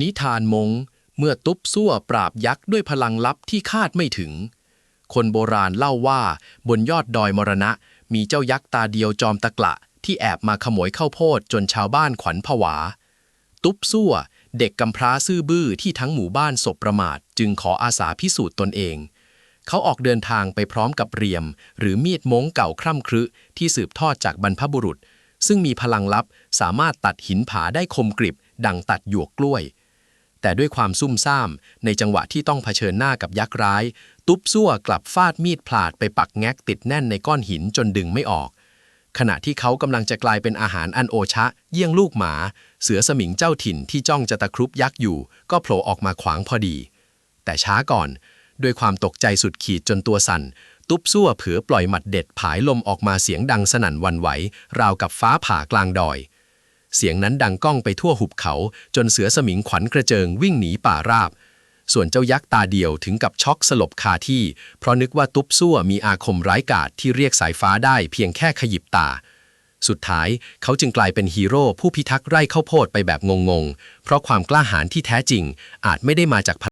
นิทานมง เมื่อตุ๊บซั่วปราบยักษ์ด้วยพลังลับที่คาดไม่ถึง คนโบราณเล่าว่าบนยอดดอยมรณะ มีเจ้ายักษ์ตาเดียวจอมตะกละ ที่แอบมาขโมยข้าวโพดจนชาวบ้านขวัญผวา ตุ๊บซั่ว เด็กกำพร้าซื่อบื้อที่ทั้งหมู่บ้านสบประมาท จึงขออาสาพิสูจน์ตนเอง เขาออกเดินทางไปพร้อมกับเรียม หรือมีดมงเก่าคร่ำครึที่สืบทอดจากบรรพบุรุษซึ่งมีพลังลับสามารถตัดหินผาได้คมกริบ ดังตัดหยวกกล้วย แต่ด้วยความซุ่มซ่าม ในจังหวะที่ต้องเผชิญหน้ากับยักษ์ร้าย ตุ๊บซั่วกลับฟาดมีดพลาดไปปักแงกติดแน่นในก้อนหินจนดึงไม่ออก ขณะที่เขากำลังจะกลายเป็นอาหารอันโอชะ เยี่ยงลูกหมา เสือสมิงเจ้าถิ่นที่จ้องจะตะครุบยักษ์อยู่ ก็โผล่ออกมาขวางพอดี แต่ช้าก่อน ด้วยความตกใจสุดขีดจนตัวสั่น ตุ๊บซั่วเผือปล่อยหมัดเด็ดผายลมออกมาเสียงดังสนั่นวันไหวราวกับฟ้าผ่ากลางดอย เสียงนั้นดังก้องไปทั่วหุบเขา จนเสือสมิงขวัญกระเจิงวิ่งหนีป่าราบ ส่วนเจ้ายักษ์ตาเดียวถึงกับช็อกสลบคาที่ เพราะนึกว่าตุ๊บซั่วมีอาคมร้ายกาจที่เรียกสายฟ้าได้เพียงแค่ขยิบตา สุดท้ายเขาจึงกลายเป็นฮีโร่ผู้พิทักษ์ไร่ข้าวโพดไปแบบงงๆ เพราะความกล้าหาญที่แท้จริงอาจไม่ได้มาจาก